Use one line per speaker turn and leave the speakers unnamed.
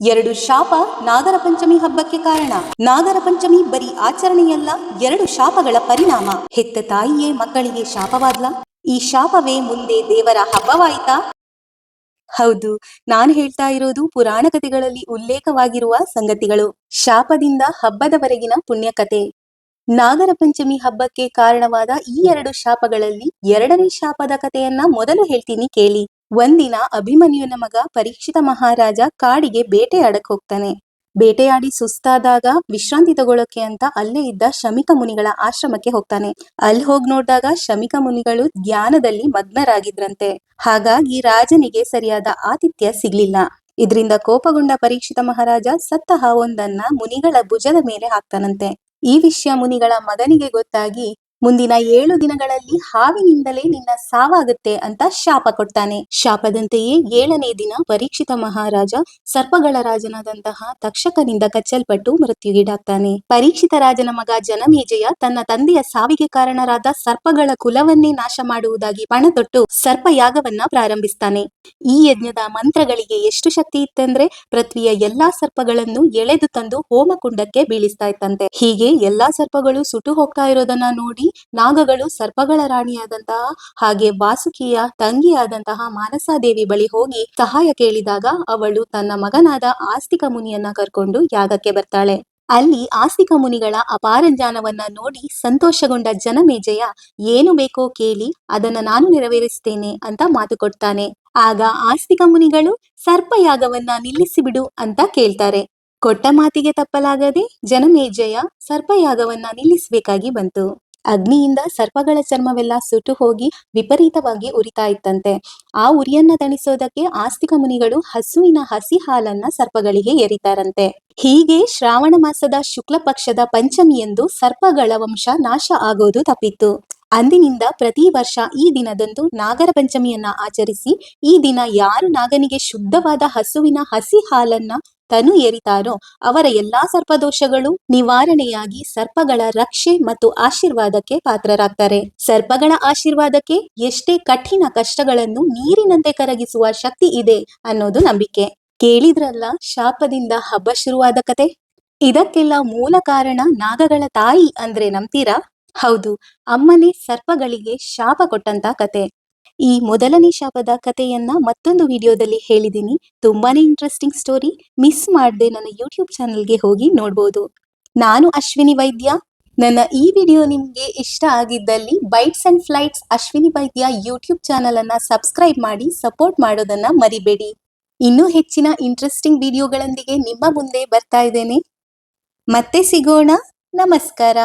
ಎರಡು ಶಾಪ ನಾಗರ ಪಂಚಮಿ ಹಬ್ಬಕ್ಕೆ ಕಾರಣ. ನಾಗರ ಪಂಚಮಿ ಬರೀ ಆಚರಣೆಯಲ್ಲ, ಎರಡು ಶಾಪಗಳ ಪರಿಣಾಮ. ಹೆತ್ತ ತಾಯಿಯೇ ಮಕ್ಕಳಿಗೆ ಶಾಪವಾದ್ಲ? ಈ ಶಾಪವೇ ಮುಂದೆ ದೇವರ ಹಬ್ಬವಾಯಿತಾ? ಹೌದು, ನಾನು ಹೇಳ್ತಾ ಇರೋದು ಪುರಾಣ ಕಥೆಗಳಲ್ಲಿ ಉಲ್ಲೇಖವಾಗಿರುವ ಸಂಗತಿಗಳು. ಶಾಪದಿಂದ ಹಬ್ಬದವರೆಗಿನ ಪುಣ್ಯಕತೆ ನಾಗರ ಪಂಚಮಿ ಹಬ್ಬಕ್ಕೆ ಕಾರಣವಾದ ಈ ಎರಡು ಶಾಪಗಳಲ್ಲಿ ಎರಡನೇ ಶಾಪದ ಕಥೆಯನ್ನ ಮೊದಲು ಹೇಳ್ತೀನಿ ಕೇಳಿ. ಒಂದಿನ ಅಭಿಮನ್ಯುನ ಮಗ ಪರೀಕ್ಷಿತ ಮಹಾರಾಜ ಕಾಡಿಗೆ ಬೇಟೆಯಾಡಕ್ ಹೋಗ್ತಾನೆ ಬೇಟೆಯಾಡಿ ಸುಸ್ತಾದಾಗ ವಿಶ್ರಾಂತಿ ತಗೊಳ್ಳೋಕೆ ಅಂತ ಅಲ್ಲೇ ಇದ್ದ ಶಮಿಕ ಮುನಿಗಳ ಆಶ್ರಮಕ್ಕೆ ಹೋಗ್ತಾನೆ. ಅಲ್ಲಿ ಹೋಗ್ ನೋಡಿದಾಗ ಶಮಿಕ ಮುನಿಗಳು ಧ್ಯಾನದಲ್ಲಿ ಮಗ್ನರಾಗಿದ್ರಂತೆ. ಹಾಗಾಗಿ ರಾಜನಿಗೆ ಸರಿಯಾದ ಆತಿಥ್ಯ ಸಿಗ್ಲಿಲ್ಲ. ಇದರಿಂದ ಕೋಪಗೊಂಡ ಪರೀಕ್ಷಿತ ಮಹಾರಾಜ ಸತ್ತ ಹಾವೊಂದನ್ನ ಮುನಿಗಳ ಭುಜದ ಮೇಲೆ ಹಾಕ್ತಾನಂತೆ. ಈ ವಿಷಯ ಮುನಿಗಳ ಮಗನಿಗೆ ಗೊತ್ತಾಗಿ ಮುಂದಿನ ಏಳು ದಿನಗಳಲ್ಲಿ ಹಾವಿನಿಂದಲೇ ನಿನ್ನ ಸಾವಾಗುತ್ತೆ ಅಂತ ಶಾಪ ಕೊಡ್ತಾನೆ. ಶಾಪದಂತೆಯೇ ಏಳನೇ ದಿನ ಪರೀಕ್ಷಿತ ಮಹಾರಾಜ ಸರ್ಪಗಳ ರಾಜನಾದಂತಹ ತಕ್ಷಕನಿಂದ ಕಚ್ಚಲ್ಪಟ್ಟು ಮೃತ್ಯುಗೀಡಾಗ್ತಾನೆ. ಪರೀಕ್ಷಿತ ರಾಜನ ಮಗ ಜನಮೇಜಯ ತನ್ನ ತಂದೆಯ ಸಾವಿಗೆ ಕಾರಣರಾದ ಸರ್ಪಗಳ ಕುಲವನ್ನೇ ನಾಶ ಮಾಡುವುದಾಗಿ ಪಣತೊಟ್ಟು ಸರ್ಪಯಾಗವನ್ನ ಸರ್ಪ ಯಾಗವನ್ನ ಪ್ರಾರಂಭಿಸ್ತಾನೆ. ಈ ಯಜ್ಞದ ಮಂತ್ರಗಳಿಗೆ ಎಷ್ಟು ಶಕ್ತಿ ಇತ್ತಂದ್ರೆ ಪೃಥ್ವಿಯ ಎಲ್ಲಾ ಸರ್ಪಗಳನ್ನು ಎಳೆದು ತಂದು ಹೋಮಕುಂಡಕ್ಕೆ ಬೀಳಿಸ್ತಾ ಇತ್ತಂತೆ. ಹೀಗೆ ಎಲ್ಲಾ ಸರ್ಪಗಳು ಸುಟ್ಟು ಹೋಗ್ತಾ ಇರೋದನ್ನ ನೋಡಿ ನಾಗಗಳು ಸರ್ಪಗಳ ರಾಣಿಯಾದಂತಹ ಹಾಗೆ ವಾಸುಕಿಯ ತಂಗಿಯಾದಂತಹ ಮಾನಸಾದೇವಿ ಬಳಿ ಹೋಗಿ ಸಹಾಯ ಕೇಳಿದಾಗ ಅವಳು ತನ್ನ ಮಗನಾದ ಆಸ್ತಿಕ ಮುನಿಯನ್ನ ಕರ್ಕೊಂಡು ಯಾಗಕ್ಕೆ ಬರ್ತಾಳೆ. ಅಲ್ಲಿ ಆಸ್ತಿಕ ಮುನಿಗಳ ಅಪಾರ ನೋಡಿ ಸಂತೋಷಗೊಂಡ ಜನಮೇಜಯ, ಏನು ಬೇಕೋ ಕೇಳಿ, ಅದನ್ನ ನಾನು ನೆರವೇರಿಸ್ತೇನೆ ಅಂತ ಮಾತು ಕೊಡ್ತಾನೆ. ಆಗ ಆಸ್ತಿಕ ಮುನಿಗಳು ಸರ್ಪಯಾಗವನ್ನ ನಿಲ್ಲಿಸಿಬಿಡು ಅಂತ ಕೇಳ್ತಾರೆ. ಕೊಟ್ಟ ಮಾತಿಗೆ ತಪ್ಪಲಾಗದೆ ಜನಮೇಜಯ ಸರ್ಪಯಾಗವನ್ನ ನಿಲ್ಲಿಸಬೇಕಾಗಿ ಬಂತು. ಅಗ್ನಿಯಿಂದ ಸರ್ಪಗಳ ಚರ್ಮವೆಲ್ಲ ಸುಟ್ಟು ಹೋಗಿ ವಿಪರೀತವಾಗಿ ಉರಿತಾ ಇತ್ತಂತೆ. ಆ ಉರಿಯನ್ನ ತಣಿಸೋದಕ್ಕೆ ಆಸ್ತಿಕ ಮುನಿಗಳು ಹಸುವಿನ ಹಸಿ ಹಾಲನ್ನ ಸರ್ಪಗಳಿಗೆ ಎರಿತಾರಂತೆ ಹೀಗೆ ಶ್ರಾವಣ ಮಾಸದ ಶುಕ್ಲ ಪಕ್ಷದ ಪಂಚಮಿಯಂದು ಸರ್ಪಗಳ ವಂಶ ನಾಶ ಆಗೋದು ತಪ್ಪಿತ್ತು. ಅಂದಿನಿಂದ ಪ್ರತಿ ವರ್ಷ ಈ ದಿನದಂದು ನಾಗರ ಪಂಚಮಿಯನ್ನ ಆಚರಿಸಿ ಈ ದಿನ ಯಾರು ನಾಗನಿಗೆ ಶುದ್ಧವಾದ ಹಸುವಿನ ಹಸಿ ಹಾಲನ್ನ ತನು ಏರಿತಾರೋ ಅವರ ಎಲ್ಲಾ ಸರ್ಪದೋಷಗಳು ನಿವಾರಣೆಯಾಗಿ ಸರ್ಪಗಳ ರಕ್ಷೆ ಮತ್ತು ಆಶೀರ್ವಾದಕ್ಕೆ ಪಾತ್ರರಾಗ್ತಾರೆ. ಸರ್ಪಗಳ ಆಶೀರ್ವಾದಕ್ಕೆ ಎಷ್ಟೇ ಕಠಿಣ ಕಷ್ಟಗಳನ್ನು ನೀರಿನಂತೆ ಕರಗಿಸುವ ಶಕ್ತಿ ಇದೆ ಅನ್ನೋದು ನಂಬಿಕೆ. ಕೇಳಿದ್ರಲ್ಲ ಶಾಪದಿಂದ ಹಬ್ಬ ಶುರುವಾದ ಕತೆ? ಇದಕ್ಕೆಲ್ಲ ಮೂಲ ಕಾರಣ ನಾಗಗಳ ತಾಯಿ ಅಂದ್ರೆ ನಂಬ್ತೀರಾ? ಹೌದು, ಅಮ್ಮನೇ ಸರ್ಪಗಳಿಗೆ ಶಾಪ ಕೊಟ್ಟಂತ ಕತೆ. ಈ ಮೊದಲನೇ ಶಾಪದ ಕಥೆಯನ್ನ ಮತ್ತೊಂದು ವಿಡಿಯೋದಲ್ಲಿ ಹೇಳಿದ್ದೀನಿ ತುಂಬಾನೇ ಇಂಟ್ರೆಸ್ಟಿಂಗ್ ಸ್ಟೋರಿ ಮಿಸ್ ಮಾಡದೆ ನನ್ನ ಯೂಟ್ಯೂಬ್ ಚಾನಲ್ಗೆ ಹೋಗಿ ನೋಡ್ಬೋದು. ನಾನು ಅಶ್ವಿನಿ ವೈದ್ಯ. ನನ್ನ ಈ ವಿಡಿಯೋ ನಿಮ್ಗೆ ಇಷ್ಟ ಆಗಿದ್ದಲ್ಲಿ bites and flights Ashwini Vaidya YouTube channel ಅನ್ನ ಸಬ್ಸ್ಕ್ರೈಬ್ ಮಾಡಿ ಸಪೋರ್ಟ್ ಮಾಡೋದನ್ನ ಮರಿಬೇಡಿ. ಇನ್ನೂ ಹೆಚ್ಚಿನ ಇಂಟ್ರೆಸ್ಟಿಂಗ್ ವಿಡಿಯೋಗಳೊಂದಿಗೆ ನಿಮ್ಮ ಮುಂದೆ ಬರ್ತಾ ಇದ್ದೇನೆ. ಮತ್ತೆ ಸಿಗೋಣ. ನಮಸ್ಕಾರ.